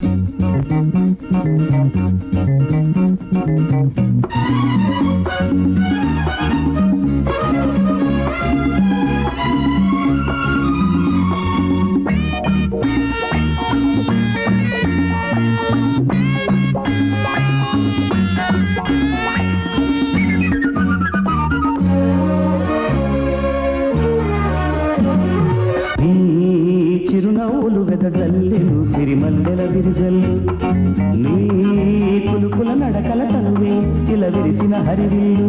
నీ సిరిమల్లెల నీ కులుకుల నడకల తనువే ఇలా విరిసిన హరివిల్లు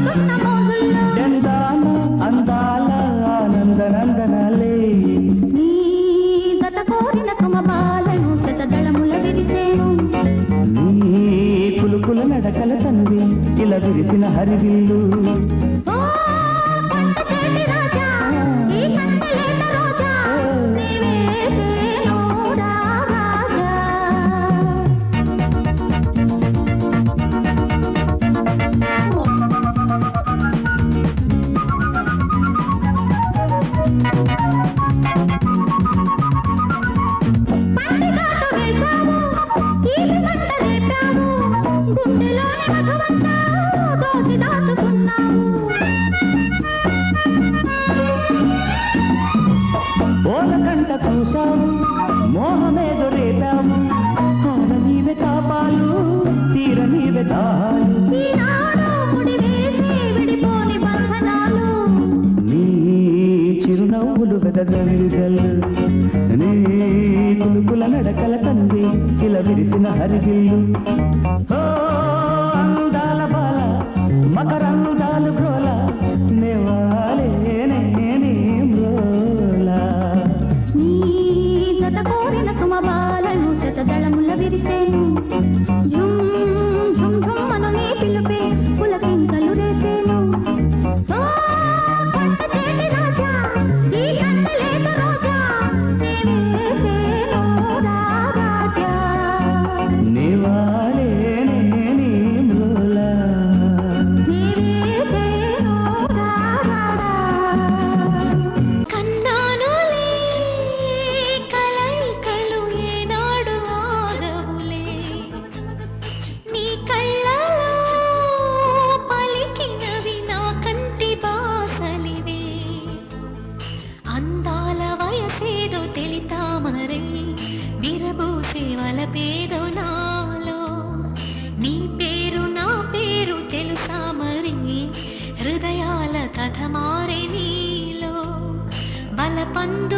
తీరుతున్న అందాల ఆనంద నందనాలే నీ గత కోరిన సుమబాలను శతదళముల విరిసేను నీ కులుకుల నడకల ఇలా విరిసిన హరివిల్లు ఓ రాజా, ఈ కన్నెలేత చిరునవ్వులు వెదజల్లు నీ కులుకుల నడకల తండ్రి ఇలా విరిసిన హరిగిల్లు. ఓ అందాల బాల మకరందాలు బ్రోల నేవాలేనే నీ నీ గత కోరిన సుమబాలను శతదళముల విరిసేను తలపేదో నాలో. నీ పేరు నా పేరు తెలుసా మరి? హృదయాల కథ మారే నీలో. బలపందు